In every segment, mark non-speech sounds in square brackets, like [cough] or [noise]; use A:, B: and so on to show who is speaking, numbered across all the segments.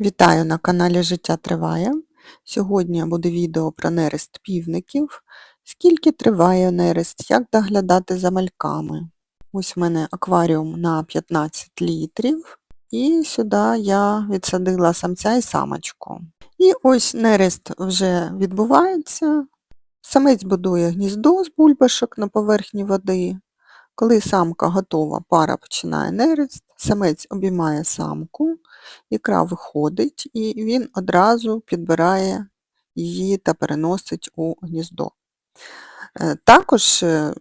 A: Вітаю на каналі Життя Триває. Сьогодні буде відео про нерест півників, скільки триває нерест, як доглядати за мальками. Ось в мене акваріум на 15 літрів, і сюди я відсадила самця і самочку. І ось нерест вже відбувається. Самець будує гніздо з бульбашок на поверхні води. Коли самка готова, пара починає нерест, самець обіймає самку, ікра виходить, і він одразу підбирає її та переносить у гніздо. Е, Також е,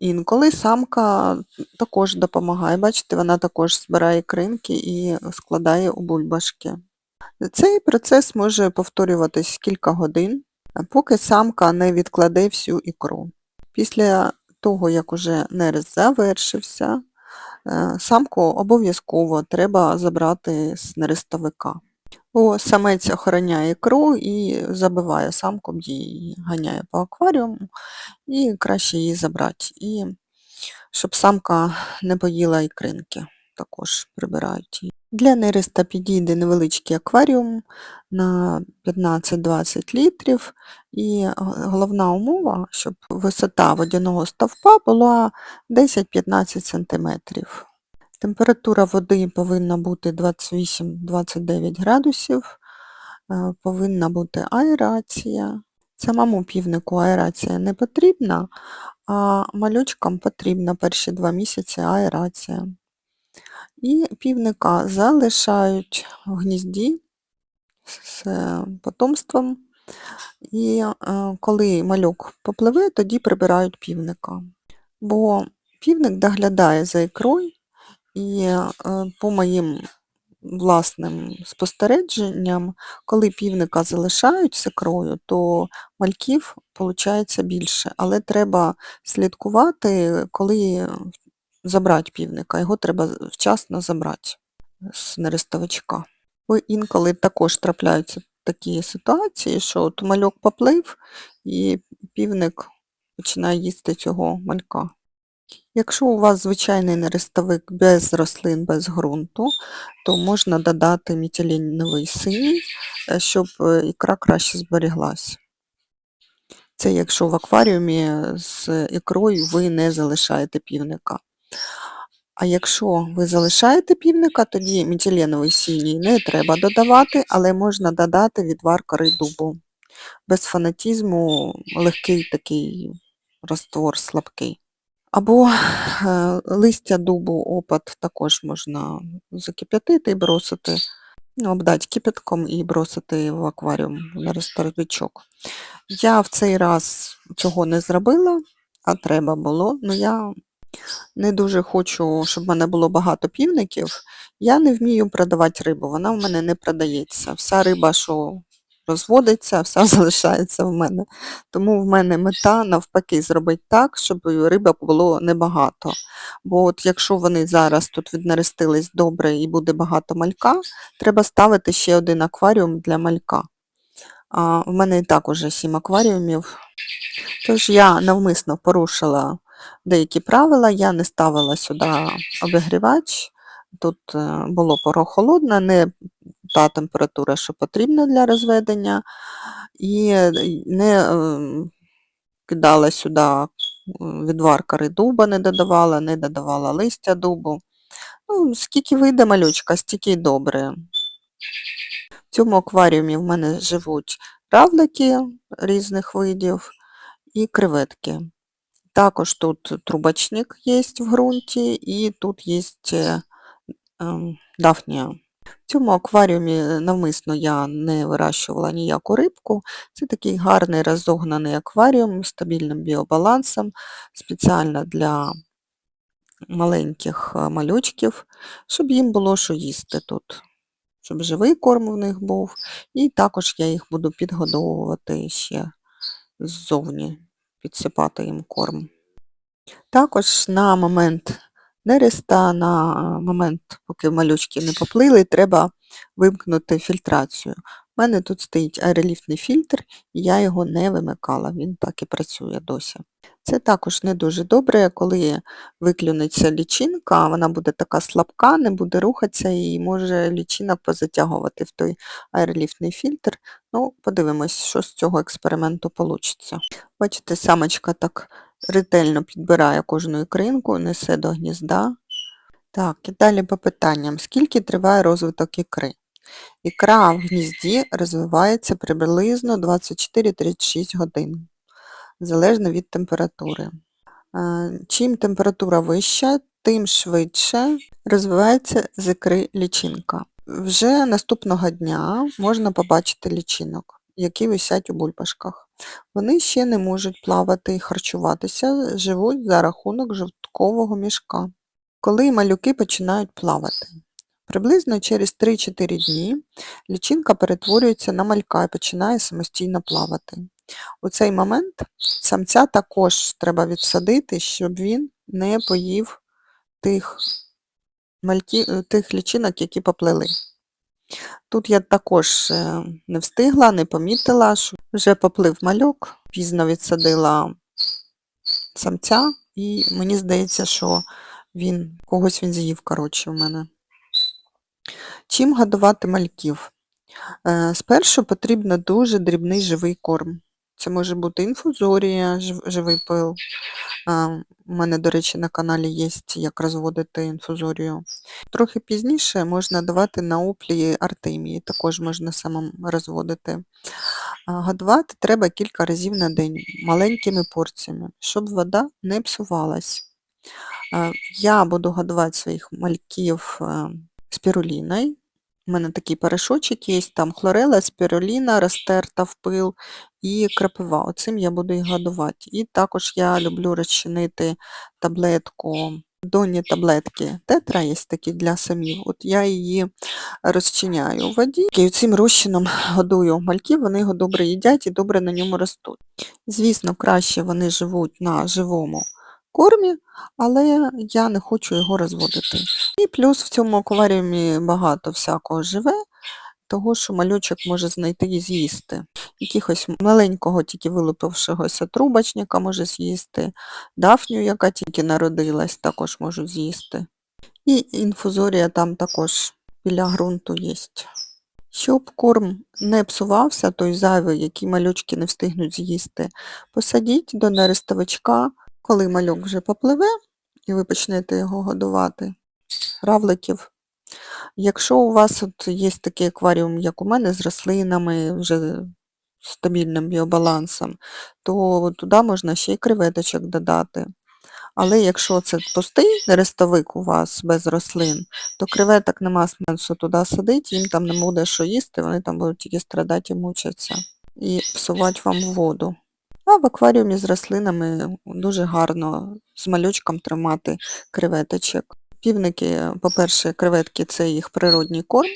A: інколи самка також допомагає. Бачите, вона також збирає ікринки і складає у бульбашки. Цей процес може повторюватись кілька годин, поки самка не відкладе всю ікру. Після того, як уже нерест завершився, самку обов'язково треба забрати з нерестовика. Бо самець охороняє ікру і забиває самку, її, ганяє по акваріуму, і краще її забрати. І щоб самка не поїла ікринки, також прибирають її. Для нереста підійде невеличкий акваріум на 15-20 літрів. І головна умова, щоб висота водяного стовпа була 10-15 см. Температура води повинна бути 28-29 градусів, е, повинна бути аерація. Самому півнику аерація не потрібна, а малючкам потрібна перші два місяці аерація. І півника залишають в гнізді з е, потомством, і е, коли малюк попливе, тоді прибирають півника. Бо півник доглядає за ікрою, і е, по моїм власним спостереженням, коли півника залишають з ікрою, то мальків виходить більше, але треба слідкувати, коли забрати півника, його треба вчасно забрати з нерестовичка. Інколи також трапляються такі ситуації, що от мальок поплив і півник починає їсти цього малька. Якщо у вас звичайний нерестовик без рослин, без ґрунту, то можна додати мітиліновий синій, е, щоб е, ікра краще зберіглась. Це якщо в акваріумі з ікрою ви не залишаєте півника. А якщо ви залишаєте півника, тоді мітиленовий синій не треба додавати, але можна додати відвар кори дубу. Без фанатізму легкий такий раствор слабкий. Або е, листя дубу опад також можна закип'ятити і бросити, ну, обдати кипятком і бросити в акваріум на розторвичок. Я в цей раз цього не зробила, а треба було, але я не дуже хочу, щоб в мене було багато півників. Я не вмію продавати рибу, вона в мене не продається. Вся риба, що розводиться, вся [laughs] залишається в мене. Тому в мене мета навпаки зробити так, щоб риби було небагато. Бо от якщо вони зараз тут віднерестились добре і буде багато малька, треба ставити ще один акваріум для малька. А в мене і так уже сім акваріумів. Тож я навмисно порушила деякі правила, я не ставила сюди обігрівач. Тут е, було прохолодно, не та температура, що потрібна для розведення, і не ем, кидала сюди відвар кори дуба, не додавала, не додавала листя дубу. Ну, Скільки вийде малючка, стільки й добре. В цьому акваріумі в мене живуть равлики різних видів і креветки. Також тут трубочник є в ґрунті, і тут є е, ем, дафнія. В цьому акваріумі навмисно я не вирощувала ніяку рибку. Це такий гарний розогнаний акваріум з стабільним біобалансом, спеціально для маленьких е, малючків, щоб їм було що їсти тут, щоб живий корм в них був. І також я їх буду підгодовувати ще ззовні, підсипати їм корм. Також на момент нереста, на момент, поки малючки не поплили, треба вимкнути фільтрацію. У мене тут стоїть аероліфтний фільтр, і я його не вимикала, він так і працює досі. Це також не дуже добре, коли виклюнеться лічинка, вона буде така слабка, не буде рухатися і може лічинок позатягувати в той аероліфтний фільтр. Ну, подивимось, що з цього експерименту вийде. Бачите, самочка так ретельно підбирає кожну ікринку, несе до гнізда. Так, і далі по питанням. Скільки триває розвиток ікри? Ікра в гнізді розвивається приблизно 24-36 годин, залежно від температури. Е, Чим температура вища, тим швидше розвивається з ікри лічинка. Вже наступного дня можна побачити лічинок, які висять у бульбашках. Вони ще не можуть плавати і харчуватися, живуть за рахунок жовткового мішка. Коли малюки починають плавати? Приблизно через 3-4 дні лічинка перетворюється на малька і починає самостійно плавати. У цей момент самця також треба відсадити, щоб він не поїв тих, мальки, е, тих лічинок, які поплили. Тут я також е, не встигла, не помітила, що вже поплив мальок, пізно відсадила самця, і мені здається, що він когось він з'їв, коротше, у мене. Чим годувати мальків? Е, Спершу потрібно дуже дрібний живий корм. Це може бути інфузорія, живий пил. Е, У мене, до речі, на каналі є, як розводити інфузорію. Трохи пізніше можна давати на оплі артемії, також можна самим розводити. А Годувати треба кілька разів на день, маленькими порціями, щоб вода не псувалась. Е, Я буду годувати своїх мальків е, спіруліною. У мене такий порошочок є, там хлорела, спіруліна розтерта в пил і крапива. Оцим я буду їх годувати. І також я люблю розчинити таблетку, донні таблетки. Тетра є такі для самів. От я її розчиняю у воді. І цим розчином годую мальків, вони його добре їдять і добре на ньому ростуть. Звісно, краще вони живуть на живому кормі, але я не хочу його розводити. І плюс в цьому акваріумі багато всякого живе, того, що малючок може знайти і з'їсти. Якихось маленького, тільки вилупившогося трубочника може з'їсти, дафню, яка тільки народилась, також можуть з'їсти. І інфузорія там також біля ґрунту є. Щоб корм не псувався, той зайвий, який малючки не встигнуть з'їсти, посадіть до нерестовичка, коли малюк вже попливе, і ви почнете його годувати, равликів. Якщо у вас от є такий акваріум, як у мене, з рослинами, вже стабільним біобалансом, то туди можна ще й креветочок додати. Але якщо це пустий рестовик у вас без рослин, то креветок нема сенсу туди садити, їм там не буде що їсти, вони там будуть тільки страдати і мучитися і псувати вам воду. А в акваріумі з рослинами дуже гарно з малючком тримати креветочок. Півники, по-перше, креветки це їх природній корм,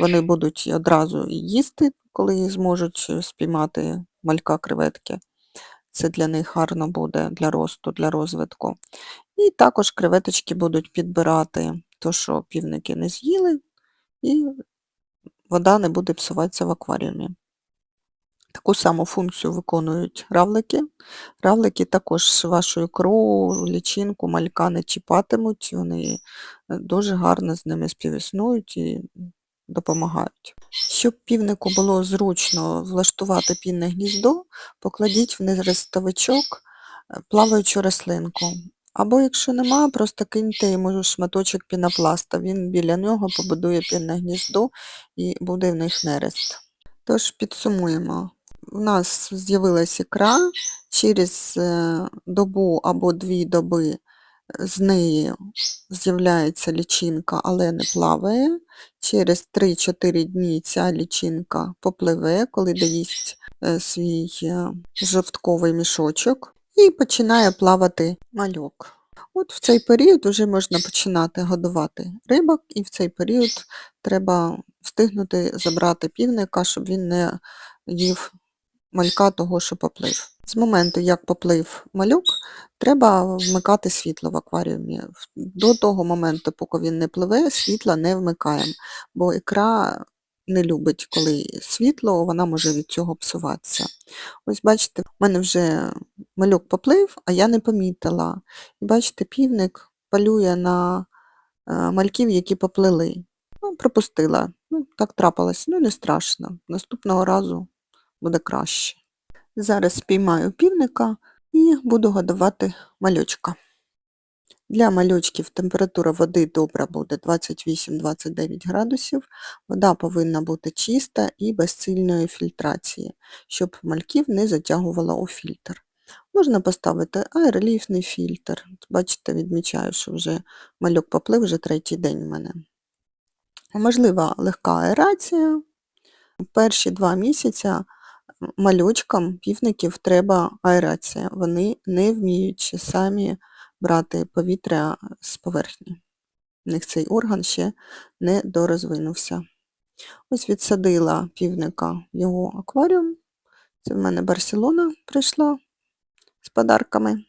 A: вони будуть одразу їсти, коли зможуть спіймати малька креветки. Це для них гарно буде для росту, для розвитку. І також креветочки будуть підбирати то, що півники не з'їли, і вода не буде псуватися в акваріумі. Таку саму функцію виконують равлики. Равлики також вашу ікру, лічинку, малька не чіпатимуть, вони е, дуже гарно з ними співіснують і допомагають. Щоб півнику було зручно влаштувати пінне гніздо, покладіть в нерестовичок е, плаваючу рослинку. Або якщо нема, просто киньте йому шматочок пінопласта, він біля нього побудує пінне гніздо і буде в них нерест. Тож підсумуємо. У нас з'явилась ікра, через е, добу або дві доби е, з неї з'являється лічинка, але не плаває. Через 3-4 дні ця лічинка попливе, коли доїсть е, свій жовтковий мішочок, і починає плавати мальок. От в цей період вже можна починати годувати рибок, і в цей період треба встигнути забрати півника, щоб він не їв малька того, що поплив. З моменту, як поплив малюк, треба вмикати світло в акваріумі. До того моменту, поки він не пливе, світла не вмикаємо, бо ікра не любить, коли світло, вона може від цього псуватися. Ось бачите, в мене вже мальок поплив, а я не помітила. І бачите, півник полює на е, мальків, які поплили. Ну, пропустила. Ну, так трапилось. Ну, не страшно. Наступного разу буде краще. Зараз спіймаю півника і буду годувати мальочка. Для мальочків температура води добра буде 28-29 градусів. Вода повинна бути чиста і без сильної фільтрації, щоб мальків не затягувала у фільтр. Можна поставити аероліфний фільтр. Бачите, відмічаю, що вже мальок поплив вже третій день в мене. Можлива легка аерація. Перші два місяці малючкам півників треба аерація. Вони не вміють самі брати повітря з поверхні. У них цей орган ще не дорозвинувся. Ось відсадила півника в його акваріум. Це в мене Барселона прийшла з подарками.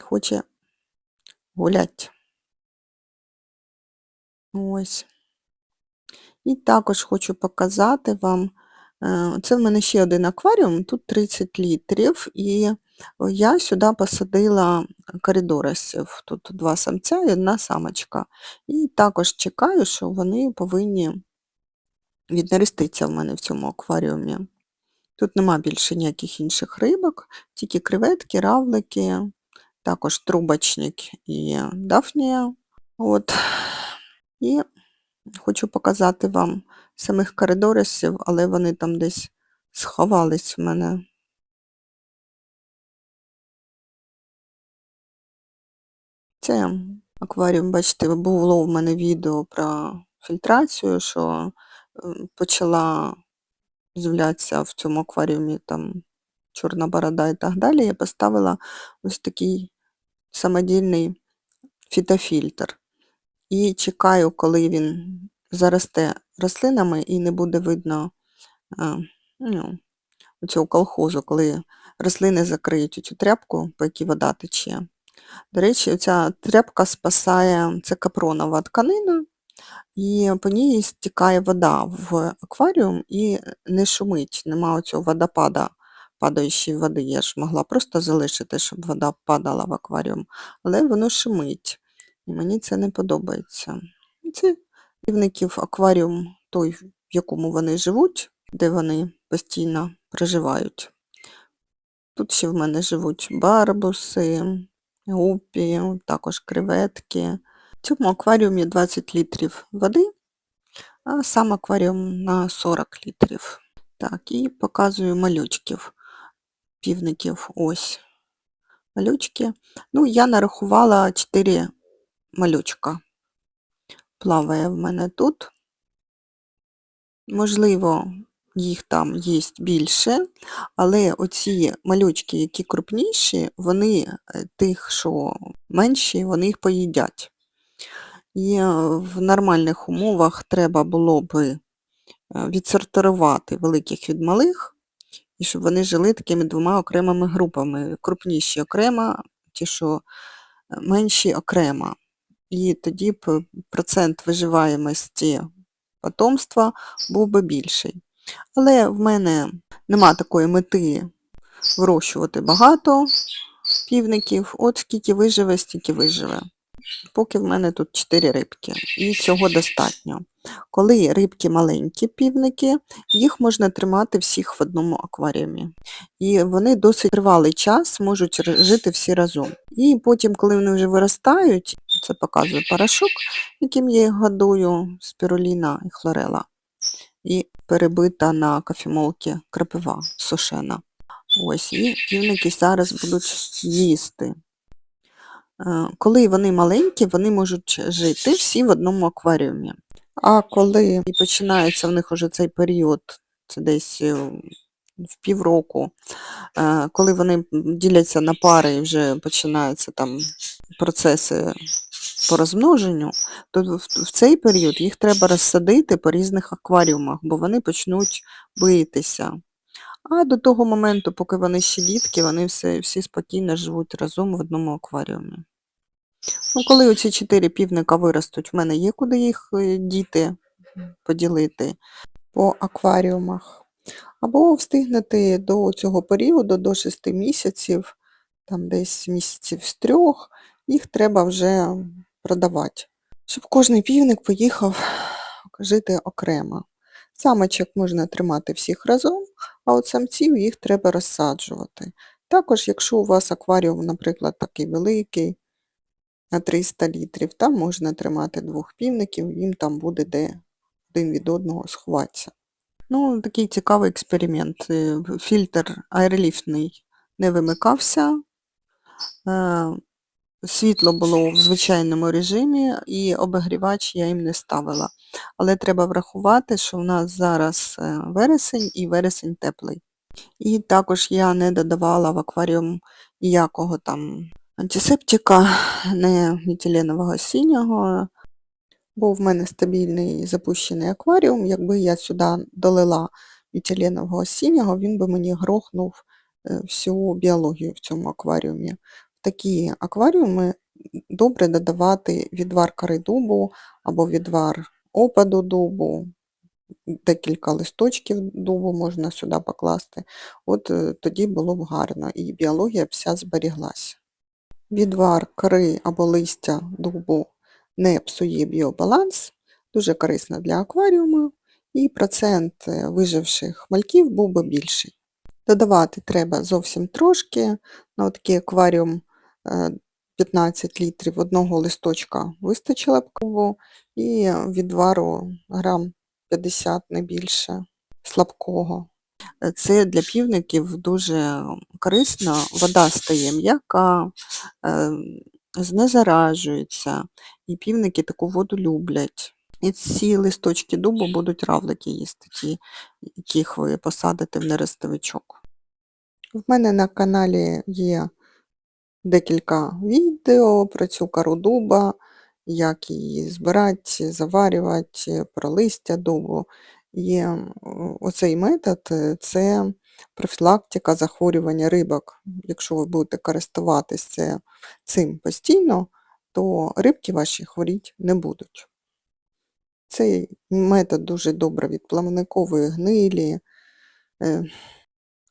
A: Хоче гулять. Ось. І також хочу показати вам, це в мене ще один акваріум, тут 30 літрів, і я сюди посадила коридорисів. Тут два самця і одна самочка. І також чекаю, що вони повинні віднереститися в мене в цьому акваріумі. Тут нема більше ніяких інших рибок, тільки креветки, равлики, також трубочник і дафнія. От. І хочу показати вам самих коридорисів, але вони там десь сховались в мене. Це акваріум, бачите, було в мене відео про фільтрацію, що е, почала з'являтися в цьому акваріумі там чорна борода і так далі. Я поставила ось такий самодільний фітофільтр. І чекаю, коли він заросте рослинами і не буде видно ну, цього колхозу, коли рослини закриють цю тряпку, по якій вода тече. До речі, ця тряпка спасає, це капронова тканина, і по ній стікає вода в акваріум і не шумить, нема цього водопада падаючої води. Я ж могла просто залишити, щоб вода падала в акваріум, але воно шумить. І мені це не подобається. Це півників акваріум той, в якому вони живуть, де вони постійно проживають. Тут ще в мене живуть барбуси, гупі, також креветки. В цьому акваріумі 20 літрів води, а сам акваріум на 40 літрів. Так, і показую малючків, півників. Ось малючки. Ну, я нарахувала 4 малючка. Плаває в мене тут. Можливо, їх там є більше, але оці малючки, які крупніші, вони е, тих, що менші, вони їх поїдять. І е, в нормальних умовах треба було би е, відсортувати великих від малих, і щоб вони жили такими двома окремими групами. Крупніші окремо, ті, що менші окремо. І тоді б процент виживаємості потомства був би більший. Але в мене нема такої мети вирощувати багато півників. От скільки виживе, стільки виживе. Поки в мене тут 4 рибки, і цього достатньо. Коли рибки маленькі півники, їх можна тримати всіх в одному акваріумі. І вони досить тривалий час можуть жити всі разом. І потім, коли вони вже виростають, це показує порошок, яким я їх годую, спіруліна і хлорела і перебита на кофемолці крапива сушена. Ось, і півники зараз будуть їсти. Е, коли вони маленькі, вони можуть жити всі в одному акваріумі. А коли і починається в них уже цей період, це десь е, в півроку, е, коли вони діляться на пари і вже починаються там процеси по розмноженню, то в цей період їх треба розсадити по різних акваріумах, бо вони почнуть битися. А до того моменту, поки вони ще дітки, вони всі, всі спокійно живуть разом в одному акваріумі. Ну, Коли оці чотири півника виростуть, в мене є куди їх е, діти, поділити по акваріумах. Або встигнете до цього періоду, до 6 місяців, там десь місяців з трьох, їх треба вже продавати. Щоб кожний півник поїхав жити окремо. Самочок можна тримати всіх разом, а от самців їх треба розсаджувати. Також, якщо у вас акваріум, наприклад, такий великий, на 300 літрів, там можна тримати двох півників, їм там буде де один від одного сховатися. Ну, такий цікавий експеримент. Е, Фільтр аероліфтний не вимикався, е, світло було в звичайному режимі і обігрівач я їм не ставила. Але треба врахувати, що в нас зараз е, вересень і вересень теплий. І також я не додавала в акваріум ніякого там антисептика, не метиленового синього, бо в мене стабільний запущений акваріум. Якби я сюди долила метиленового синього, він би мені грохнув е, всю біологію в цьому акваріумі. Такі акваріуми добре додавати відвар кори дубу або відвар опаду дубу, декілька листочків дубу можна сюди покласти. От е, тоді було б гарно і біологія вся зберіглася. Відвар кори або листя дубу не псує біобаланс, дуже корисно для акваріуму, і процент е, виживших мальків був би більший. Додавати треба зовсім трошки, на такий акваріум 15 літрів одного листочка вистачило б каву, і відвару грам 50 не більше слабкого. Е, Це для півників дуже корисно, вода стає м'яка, е, знезаражується, і півники таку воду люблять. І ці листочки дубу будуть равлики їсти, ті, яких ви посадите в нерестовичок. В мене на каналі є декілька відео про цю кору дуба, як її збирати, заварювати, про листя дубу. І оцей метод е, це профілактика захворювання рибок. Якщо ви будете користуватися цим постійно, то рибки ваші хворіти не будуть. Цей метод дуже добре від плавникової гнилі. е,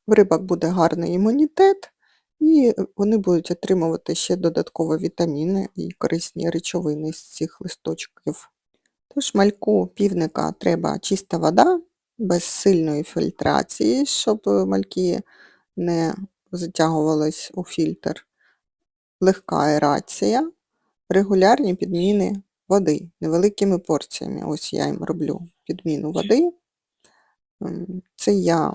A: В рибок буде гарний імунітет, і вони будуть отримувати ще додаткові вітаміни і корисні речовини з цих листочків. Тож мальку півника треба чиста вода, без сильної фільтрації, щоб мальки не затягувались у фільтр, легка аерація, регулярні підміни води невеликими порціями. Ось я їм роблю підміну води. Це я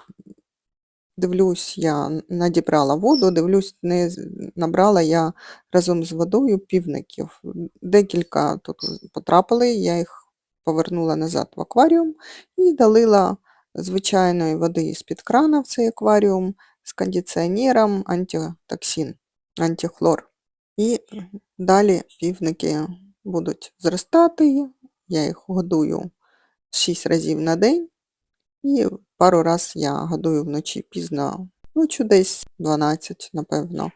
A: дивлюсь, я надібрала воду, дивлюсь, не набрала я разом з водою півників. Декілька тут потрапили, я їх повернула назад в акваріум і долила звичайної води з-під крана в цей акваріум з кондиціонером антитоксин, антихлор. І далі півники будуть зростати, я їх годую 6 разів на день. І пару раз я годую вночі пізно, ночі десь 12, напевно.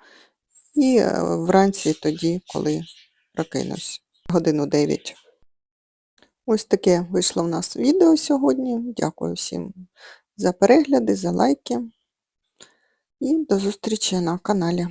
A: І е, вранці тоді, коли прокинусь, годину 9. Ось таке вийшло в нас відео сьогодні. Дякую всім за перегляди, за лайки. І до зустрічі на каналі.